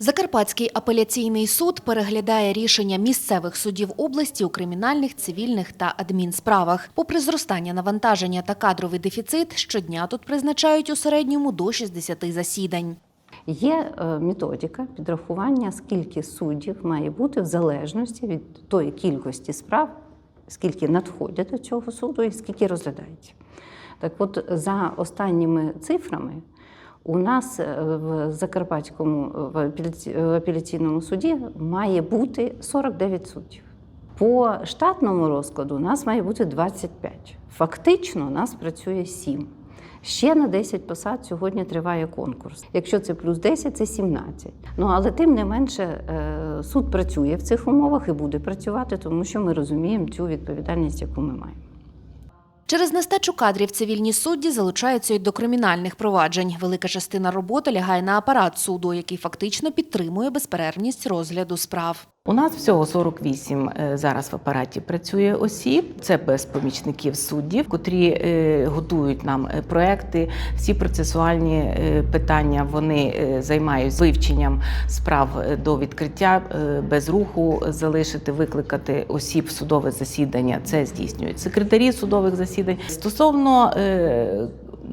Закарпатський апеляційний суд переглядає рішення місцевих судів області у кримінальних, цивільних та адмінсправах. Попри зростання навантаження та кадровий дефіцит, щодня тут призначають у середньому до 60 засідань. Є е, методика підрахування, скільки суддів має бути в залежності від тої кількості справ, скільки надходять до цього суду і скільки розглядається. Так от, за останніми цифрами, у нас е, в Закарпатському е, в апеляційному суді має бути 49 суддів. По штатному розкладу у нас має бути 25. Фактично, у нас працює 7. Ще на 10 посад сьогодні триває конкурс. Якщо це плюс 10, це 17. Ну але тим не менше е, суд працює в цих умовах і буде працювати, тому що ми розуміємо цю відповідальність, яку ми маємо. Через нестачу кадрів цивільні судді залучаються й до кримінальних проваджень. Велика частина роботи лягає на апарат суду, який фактично підтримує безперервність розгляду справ. У нас всього 48 е, зараз в апараті працює осіб. Це без помічників суддів, котрі е, готують нам е, проекти. Всі процесуальні питання вони займаються вивченням справ до відкриття без руху залишити, викликати осіб в судове засідання. Це здійснюють секретарі судових засідань. Стосовно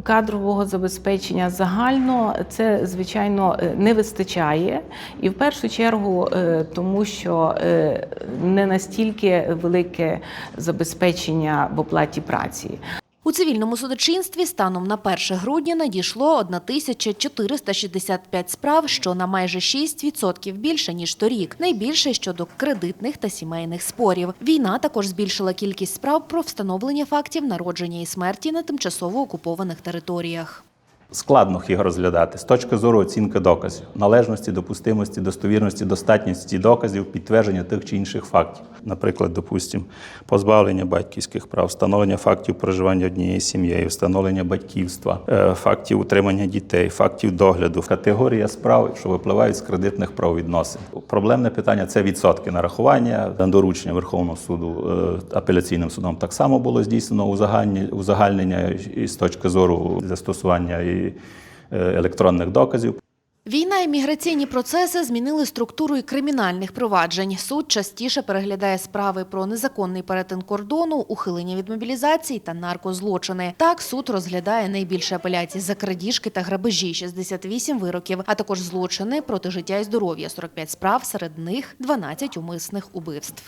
Кадрового забезпечення загально це звичайно е, не вистачає, і в першу чергу е, тому, що е, не настільки велике забезпечення в оплаті праці. У цивільному судочинстві станом на 1 грудня надійшло 1465 справ, що на майже 6% більше, ніж торік. Найбільше щодо кредитних та сімейних спорів. Війна також збільшила кількість справ про встановлення фактів народження і смерті на тимчасово окупованих територіях. Складно їх розглядати з точки зору оцінки доказів, належності, допустимості, достовірності, достатності доказів, підтвердження тих чи інших фактів. Наприклад, допустимо, позбавлення батьківських прав, встановлення фактів проживання однією сім'єю, встановлення батьківства, е, фактів утримання дітей, фактів догляду, категорія справ, що випливають з кредитних правовідносин. Проблемне питання це відсотки нарахування. Доручення Верховного суду е, апеляційним судом так само було здійснено узагальнення з точки зору застосування і е, електронних доказів. Війна і міграційні процеси змінили структуру і кримінальних проваджень. Суд частіше переглядає справи про незаконний перетин кордону, ухилення від мобілізації та наркозлочини. Так, суд розглядає найбільше апеляцій за крадіжки та грабежі 68 вироків, а також злочини проти життя і здоров'я 45 справ, серед них 12 умисних убивств.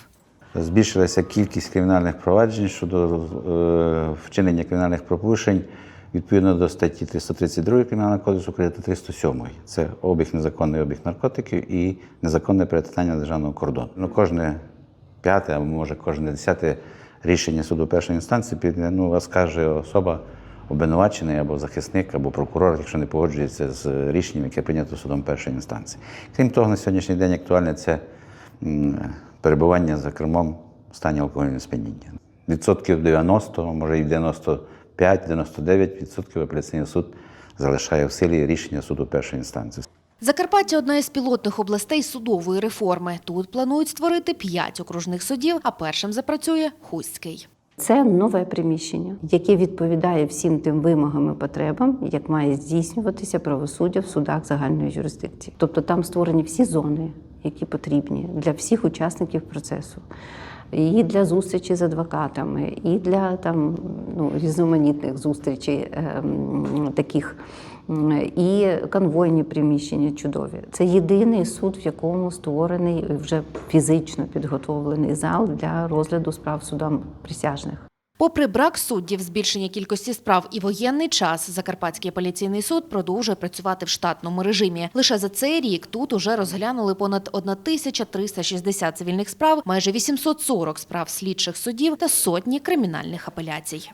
Збільшилася кількість кримінальних проваджень щодо е, вчинення кримінальних пропущень відповідно до статті 332 Кримінального кодексу України та 307. Це обіг незаконний обіг наркотиків і незаконне перетинання державного кордону. Ну, Кожне п'яте або може кожне десяте рішення суду першої інстанції ну, вас каже особа обвинувачений або захисник, або прокурор, якщо не погоджується з рішенням, яке прийнято судом першої інстанції. Крім того, на сьогоднішній день актуальне це перебування за кермом в стані алкогольного сп'яніння. Відсотків 90, може і 90 5,99% апеляційний суд залишає в силі рішення суду першої інстанції. Закарпаття одна із пілотних областей судової реформи. Тут планують створити п'ять окружних судів, а першим запрацює Хустський. Це нове приміщення, яке відповідає всім тим вимогам і потребам, як має здійснюватися правосуддя в судах загальної юрисдикції. Тобто там створені всі зони, які потрібні для всіх учасників процесу. І для зустрічі з адвокатами, і для там ну, різноманітних зустрічей ем, таких, і конвойні приміщення чудові. Це єдиний суд, в якому створений вже фізично підготовлений зал для розгляду справ судам присяжних. Попри брак суддів, збільшення кількості справ і воєнний час, Закарпатський апеляційний суд продовжує працювати в штатному режимі. Лише за цей рік тут уже розглянули понад 1360 цивільних справ, майже 840 справ слідчих судів та сотні кримінальних апеляцій.